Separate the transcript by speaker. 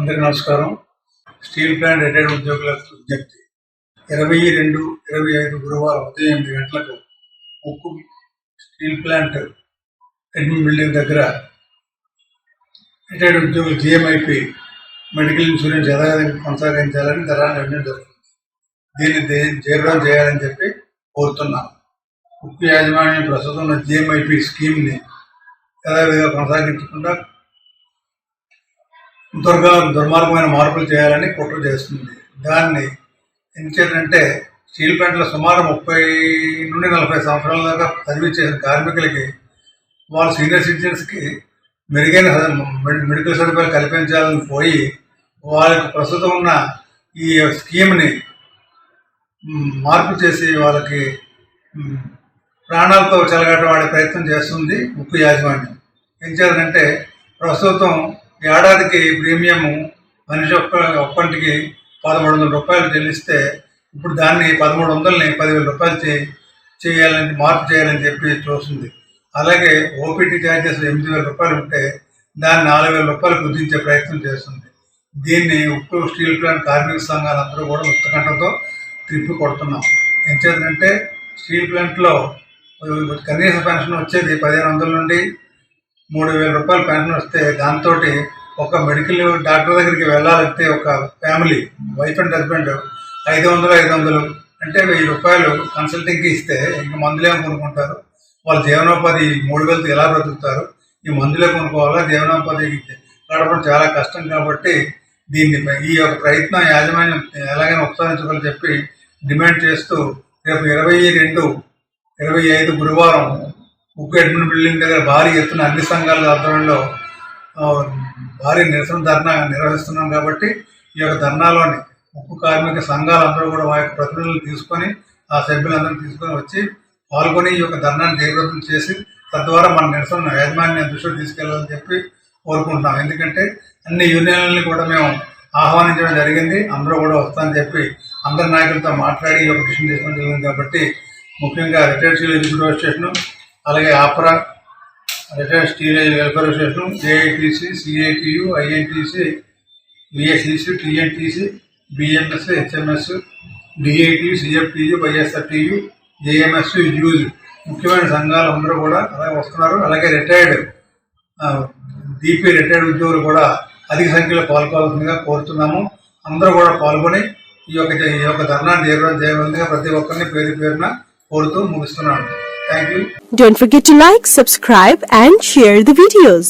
Speaker 1: అందరికీ నమస్కారం. Steel plant retired ఉద్యోగులకు విజ్ఞప్తి. ఇరవై రెండు ఇరవై ఐదు గురువారం ఉదయం ఎనిమిది గంటలకు ఉక్కు స్టీల్ ప్లాంట్ అడ్మిన్ బిల్డింగ్ దగ్గర రిటైర్డ్ ఉద్యోగులు జిఎంఐపి మెడికల్ ఇన్సూరెన్స్ యథావిధంగా కొనసాగించాలని ధర నిర్ణయం జరుగుతుంది. దీన్ని దే- చేయాలని చెప్పి కోరుతున్నాను ఉక్కు యాజమాన్యం ప్రస్తుతం ఉన్న జిఎంఐపి స్కీమ్ని యథావిధిగా కొనసాగించకుండా దుర్గ దుర్మార్గమైన మార్పులు చేయాలని కుట్ర చేస్తుంది. దాన్ని ఏం చేయాలంటే స్టీల్ ప్లాంట్లో సుమారు ముప్పై నుండి నలభై సంవత్సరాల దాకా సర్వీస్ చేసిన కార్మికులకి వాళ్ళ సీనియర్ సిటిజన్స్కి మెరుగైన మెడికల్ సదుపాయాలు కల్పించాలని పోయి వాళ్ళకి ప్రస్తుతం ఉన్న ఈ స్కీమ్ని మార్పు చేసి వాళ్ళకి ప్రాణాలతో ప్రాణాలతో చెలగాటవాడే ప్రయత్నం చేస్తుంది ఉక్కు యాజమాన్యం. ఏం చేయాలంటే ప్రస్తుతం ఏడాదికి ప్రీమియం మనిషి ఒక్క ఒక్కంటికి పదమూడు వందల రూపాయలు చెల్లిస్తే ఇప్పుడు దాన్ని పదమూడు వందలని పదివేల రూపాయలు చే చేయాలని మార్పు చేయాలని చెప్పి చూస్తుంది. అలాగే ఓపీటీ ఛార్జెస్ ఎనిమిది వేల రూపాయలు ఉంటే దాన్ని నాలుగు వేల రూపాయలు కుదించే ప్రయత్నం చేస్తుంది. దీన్ని ఉక్కు స్టీల్ ప్లాంట్ కార్మిక సంఘాలందరూ కూడా ముక్తకంఠంతో తిప్పి కొడుతున్నాం. ఏం చేద్దంటే స్టీల్ ప్లాంట్లో కనీస పెన్షన్ వచ్చేది పదిహేను వందల నుండి మూడు వేల రూపాయలు పెన్షన్ వస్తే దాంతో ఒక మెడికల్ డాక్టర్ దగ్గరికి వెళ్ళాలంటే ఒక ఫ్యామిలీ వైఫ్ అండ్ హస్బెండ్ ఐదు వందలు ఐదు వందలు. అంటే వెయ్యి రూపాయలు కన్సల్టింగ్కి ఇస్తే ఇంకా మందులే కొనుక్కుంటారు. వాళ్ళ జీవనోపాధి మూడు వేలతో ఎలా బ్రతుకుతారు? ఈ మందులే కొనుక్కోవాలా? జీవనోపాధి గడపడం చాలా కష్టం కాబట్టి దీన్ని ఈ యొక్క ప్రయత్నం యాజమాన్యం ఎలాగైనా ఉపసరించుకోవాలని చెప్పి డిమాండ్ చేస్తూ రేపు ఇరవై రెండు ఇరవై ఐదు గురువారం ఉక్కు ఎడ్మిన్ బిల్డింగ్ దగ్గర భారీ ఎత్తున అన్ని సంఘాల ఆధ్వర్యంలో భారీ నిరసన ధర్నా నిర్వహిస్తున్నాం కాబట్టి ఈ యొక్క ధర్నాలోని ఉక్కు కార్మిక సంఘాలందరూ కూడా మా యొక్క ప్రతినిధులు తీసుకొని ఆ సభ్యులందరూ తీసుకొని వచ్చి పాల్గొని ఈ యొక్క ధర్నాన్ని జయప్రదం చేసి తద్వారా మన నిరసన యాజమాన్య దృష్టిలో తీసుకెళ్ళాలని చెప్పి కోరుకుంటున్నాం. ఎందుకంటే అన్ని యూనియన్లని కూడా మేము ఆహ్వానించడం జరిగింది. అందరూ కూడా వస్తామని చెప్పి అందరి నాయకులతో మాట్లాడి ఈ యొక్క డిసిషన్ తీసుకోవడం జరిగింది కాబట్టి ముఖ్యంగా రిటైర్డ్ సివిల్ ఎగ్జిక్యూటివ్ అలాగే ఆపరా retired steel welfare association JITC CITU INTC BSCC TNTC BMS HMS DIT CFTU YSRTU JMS use. ముఖ్యమైన సంఘాలు అందరూ కూడా అలాగే వస్తున్నారు. అలాగే రిటైర్డ్ డిపి రిటైర్డ్ ఉద్యోగులు కూడా అధిక సంఖ్యలో పాల్గొవాల్సిందిగా కోరుతున్నాము. అందరూ కూడా పాల్గొని ఈ యొక్క ఈ యొక్క ధర్నాన్ని జయప్రదం చేయవలసిందిగా ప్రతి ఒక్కరిని పేరు పేరున కోరుతూ ముగిస్తున్నాను. Thank you.
Speaker 2: Don't forget to like, subscribe and share the videos.